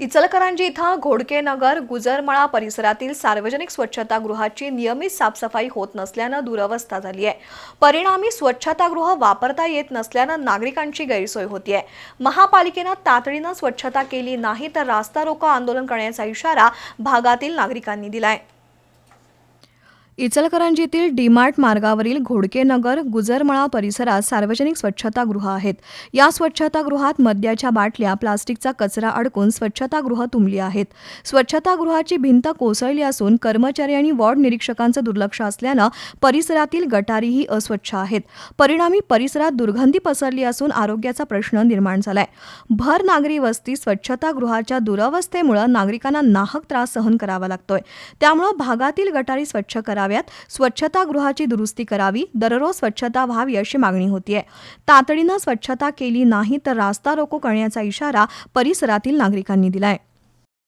इचलकरंजी इथं घोडके नगर गुजरमळा परिसरातील सार्वजनिक स्वच्छतागृहाची नियमित साफसफाई होत नसल्यानं दुरवस्था झाली आहे. परिणामी स्वच्छतागृह वापरता येत नसल्यानं नागरिकांची गैरसोय होतीये. महापालिकेनं तातडीनं स्वच्छता केली नाही तर रास्ता रोको आंदोलन करण्याचा इशारा भागातील नागरिकांनी दिलाय. इचलकरंजीतील डीमार्ट मार्गावरील घोडकेनगर गुजरमळा परिसरात सार्वजनिक स्वच्छतागृह आहेत. या स्वच्छतागृहात मद्याच्या बाटल्या प्लास्टिकचा कचरा अडकून स्वच्छतागृह तुंबली आहेत. स्वच्छतागृहाची भिंत कोसळली असून कर्मचारी आणि वॉर्ड निरीक्षकांचं दुर्लक्ष असल्यानं परिसरातील गटारीही अस्वच्छ आहेत. परिणामी परिसरात दुर्गंधी पसरली असून आरोग्याचा प्रश्न निर्माण झालाय. भर नागरी वस्ती स्वच्छतागृहाच्या दुरवस्थेमुळे नागरिकांना नाहक त्रास सहन करावा लागतोय. त्यामुळं भागातील गटारी स्वच्छ कराव्यात. स्वच्छतागृहाची दुरुस्ती करावी. दररोज स्वच्छता व्हावी अशी मागणी होतीये. तातडीनं स्वच्छता केली नाही तर रास्ता रोको करण्याचा इशारा परिसरातील नागरिकांनी दिलाय.